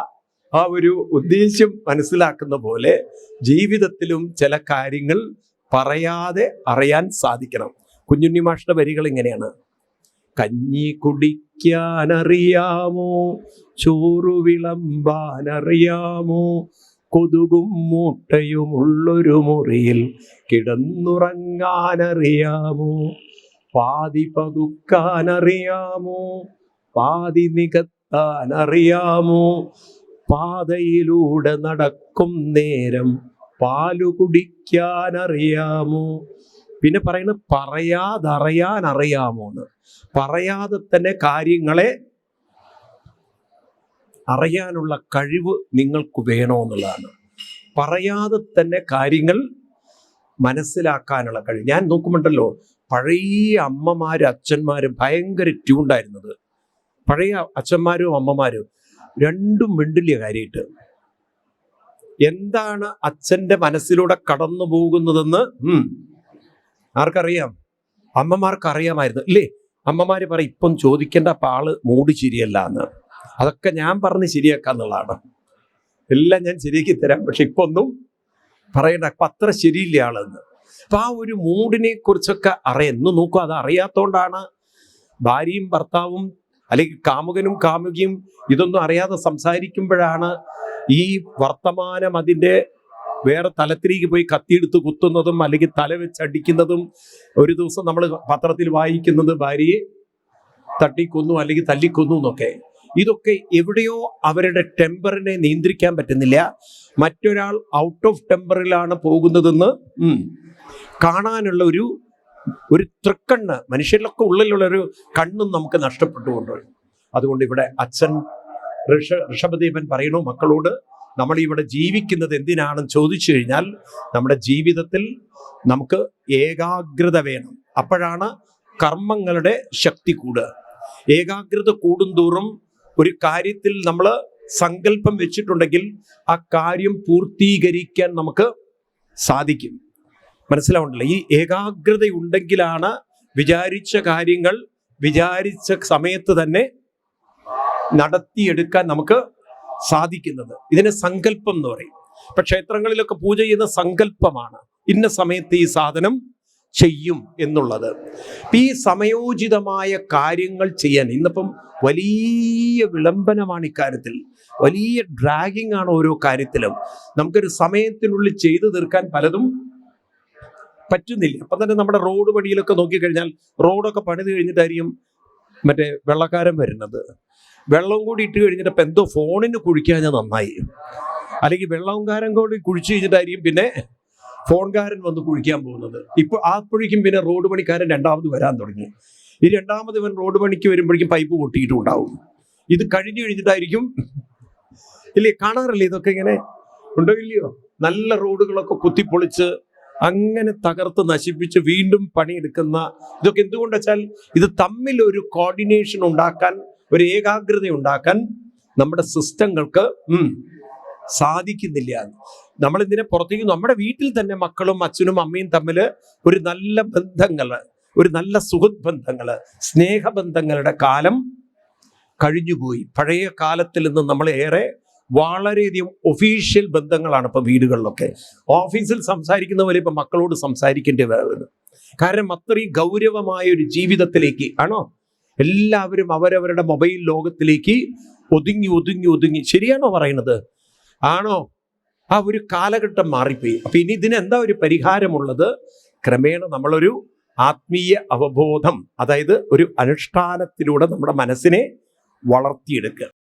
ആ ഒരു ഉദ്ദേശ്യം മനസ്സിലാക്കുന്ന പോലെ ജീവിതത്തിലും ചില കാര്യങ്ങൾ പറയാതെ അറിയാൻ സാധിക്കണം. കുഞ്ഞുണ്ണി മാഷിന്റെ വരികൾ ഇങ്ങനെയാണ്. കഞ്ഞി കുടിക്കാനറിയാമോ? ചോറു വിളമ്പാനറിയാമോ? കൊതുകും മൂട്ടയുമുള്ളൊരു മുറിയിൽ കിടന്നുറങ്ങാനറിയാമോ? പാതി പകുക്കാനറിയാമോ പാതി നികത്താനറിയാമോ? പാതയിലൂടെ നടക്കും നേരം പാലു കുടിക്കാനറിയാമോ? പിന്നെ പറയുന്നത് പറയാതറിയാൻ അറിയാമോ എന്ന് പറയാതെ തന്നെ കാര്യങ്ങളെ അറിയാനുള്ള കഴിവ് നിങ്ങൾക്ക് വേണമെന്നുള്ളതാണ് പറയാതെ തന്നെ കാര്യങ്ങൾ മനസ്സിലാക്കാനുള്ള കഴിവ്. ഞാൻ നോക്കുമ്പോണ്ടല്ലോ പഴയ അമ്മമാരും അച്ഛന്മാരും ഭയങ്കര ട്യൂണ്ടായിരുന്നത് പഴയ അച്ഛന്മാരും അമ്മമാരും രണ്ടും മിണ്ടില്ല കാര്യമായിട്ട് എന്താണ് അച്ഛന്റെ മനസ്സിലൂടെ കടന്നു പോകുന്നതെന്ന് ആർക്കറിയാം? അമ്മമാർക്ക് അറിയാമായിരുന്നു ഇല്ലേ? അമ്മമാര് പറയും ഇപ്പം ചോദിക്കേണ്ട പാൾ മൂടി ശരിയല്ല എന്ന്. അതൊക്കെ ഞാൻ പറഞ്ഞ് ശരിയാക്കാന്നുള്ളതാണ് എല്ലാം ഞാൻ ശരിയാക്കി തരാം പക്ഷെ ഇപ്പൊ ഒന്നും പറയണ്ട അപ്പൊ അത്ര ശരിയില്ല ആളെന്ന് അപ്പൊ ആ ഒരു മൂടിനെ കുറിച്ചൊക്കെ അറിയാം. എന്ന് നോക്കൂ അത് അറിയാത്തോണ്ടാണ് ഭാര്യയും ഭർത്താവും അല്ലെങ്കിൽ കാമുകനും കാമുകിയും ഇതൊന്നും അറിയാതെ സംസാരിക്കുമ്പോഴാണ് ഈ വർത്തമാനം അതിന്റെ വേറെ തലത്തിലേക്ക് പോയി കത്തിയെടുത്ത് കുത്തുന്നതും അല്ലെങ്കിൽ തല വെച്ചടിക്കുന്നതും ഒരു ദിവസം നമ്മൾ പത്രത്തിൽ വായിക്കുന്നത് ഭാര്യയെ തട്ടിക്കൊന്നു അല്ലെങ്കിൽ തല്ലിക്കൊന്നു എന്നൊക്കെ. ഇതൊക്കെ എവിടെയോ അവരുടെ ടെമ്പറിനെ നിയന്ത്രിക്കാൻ പറ്റുന്നില്ല. മറ്റൊരാൾ ഔട്ട് ഓഫ് ടെമ്പറിലാണ് പോകുന്നതെന്ന് കാണാനുള്ള ഒരു ഒരു തൃക്കണ്ണ് മനുഷ്യരിലൊക്കെ ഉള്ളിലുള്ള ഒരു കണ്ണും നമുക്ക് നഷ്ടപ്പെട്ടുകൊണ്ട് അതുകൊണ്ട് ഇവിടെ അച്ഛൻ ഋഷ ഋഷഭദേവൻ പറയണു മക്കളോട് നമ്മൾ ഇവിടെ ജീവിക്കുന്നത് എന്തിനാണെന്ന് ചോദിച്ചു കഴിഞ്ഞാൽ നമ്മുടെ ജീവിതത്തിൽ നമുക്ക് ഏകാഗ്രത വേണം. അപ്പോഴാണ് കർമ്മങ്ങളുടെ ശക്തി കൂടുക. ഏകാഗ്രത കൂടുന്തോറും ഒരു കാര്യത്തിൽ നമ്മൾ സങ്കല്പം വെച്ചിട്ടുണ്ടെങ്കിൽ ആ കാര്യം പൂർത്തീകരിക്കാൻ നമുക്ക് സാധിക്കും. മനസ്സിലാവുന്നില്ല ഈ ഏകാഗ്രത ഉണ്ടെങ്കിലാണ് വിചാരിച്ച കാര്യങ്ങൾ വിചാരിച്ച സമയത്ത് തന്നെ നടത്തിയെടുക്കാൻ നമുക്ക് സാധിക്കുന്നത്. ഇതിനെ സങ്കല്പം എന്ന് പറയും. ഇപ്പൊ ക്ഷേത്രങ്ങളിലൊക്കെ പൂജ ചെയ്യുന്ന സങ്കല്പമാണ്. ഇന്ന സമയത്ത് ഈ സാധനം ചെയ്യും എന്നുള്ളത്. ഈ സമയോചിതമായ കാര്യങ്ങൾ ചെയ്യാൻ ഇന്നിപ്പം വലിയ വിളംബനമാണ് ഇക്കാര്യത്തിൽ. വലിയ ഡ്രാഗിങ് ആണ് ഓരോ കാര്യത്തിലും. നമുക്കൊരു സമയത്തിനുള്ളിൽ ചെയ്തു തീർക്കാൻ പലതും പറ്റുന്നില്ല. അപ്പം തന്നെ നമ്മുടെ റോഡ് പണിയിലൊക്കെ നോക്കിക്കഴിഞ്ഞാൽ റോഡൊക്കെ പണിത് കഴിഞ്ഞിട്ടായിരിക്കും മറ്റേ വെള്ളക്കാരൻ വരുന്നത്. വെള്ളം കൂടി ഇട്ട് കഴിഞ്ഞിട്ട് ഇപ്പം എന്തോ ഫോണിന് കുഴിക്കാൻ നന്നായി. അല്ലെങ്കിൽ വെള്ളംകാരൻ കൂടി കുഴിച്ചു കഴിഞ്ഞിട്ടായിരിക്കും പിന്നെ ഫോൺകാരൻ വന്ന് കുഴിക്കാൻ പോകുന്നത്. ഇപ്പോൾ അപ്പോഴേക്കും പിന്നെ റോഡ് പണിക്കാരൻ രണ്ടാമത് വരാൻ തുടങ്ങി. ഈ രണ്ടാമത് ഇവൻ റോഡ് പണിക്ക് വരുമ്പോഴേക്കും പൈപ്പ് പൊട്ടിയിട്ടും ഉണ്ടാവും ഇത് കഴിഞ്ഞു കഴിഞ്ഞിട്ടായിരിക്കും. ഇല്ലേ കാണാറില്ലേ ഇതൊക്കെ ഇങ്ങനെ? ഉണ്ടോ ഇല്ലയോ? നല്ല റോഡുകളൊക്കെ കുത്തിപ്പൊളിച്ച് അങ്ങനെ തകർത്ത് നശിപ്പിച്ച് വീണ്ടും പണിയെടുക്കുന്ന ഇതൊക്കെ എന്തുകൊണ്ട് വെച്ചാൽ ഇത് തമ്മിൽ ഒരു കോർഡിനേഷൻ ഉണ്ടാക്കാൻ ഒരു ഏകാഗ്രത ഉണ്ടാക്കാൻ നമ്മുടെ സിസ്റ്റങ്ങൾക്ക് സാധിക്കുന്നില്ല നമ്മൾ ഇതിനെ പുറത്തേക്ക് നമ്മുടെ വീട്ടിൽ തന്നെ മക്കളും അച്ഛനും അമ്മയും തമ്മിൽ ഒരു നല്ല ബന്ധങ്ങൾ ഒരു നല്ല സുഹൃത് ബന്ധങ്ങൾ സ്നേഹബന്ധങ്ങളുടെ കാലം കഴിഞ്ഞുപോയി. പഴയ കാലത്തിൽ നിന്ന് നമ്മൾ ഏറെ വളരെയധികം ഒഫീഷ്യൽ ബന്ധങ്ങളാണ് ഇപ്പൊ വീടുകളിലൊക്കെ. ഓഫീസിൽ സംസാരിക്കുന്ന പോലെ ഇപ്പൊ മക്കളോട് സംസാരിക്കേണ്ടി വരുന്നത് കാരണം അത്രയും ഗൗരവമായ ഒരു ജീവിതത്തിലേക്ക് ആണോ? എല്ലാവരും അവരവരുടെ മൊബൈൽ ലോകത്തിലേക്ക് ഒതുങ്ങി ഒതുങ്ങി ഒതുങ്ങി. ശരിയാണോ പറയുന്നത്? ആണോ? ആ ഒരു കാലഘട്ടം മാറിപ്പോയി. അപ്പൊ ഇനി ഇതിന് എന്താ ഒരു പരിഹാരമുള്ളത്? ക്രമേണ നമ്മളൊരു ആത്മീയ അവബോധം അതായത് ഒരു അനുഷ്ഠാനത്തിലൂടെ നമ്മുടെ മനസ്സിനെ വളർത്തിയെടുക്കുക.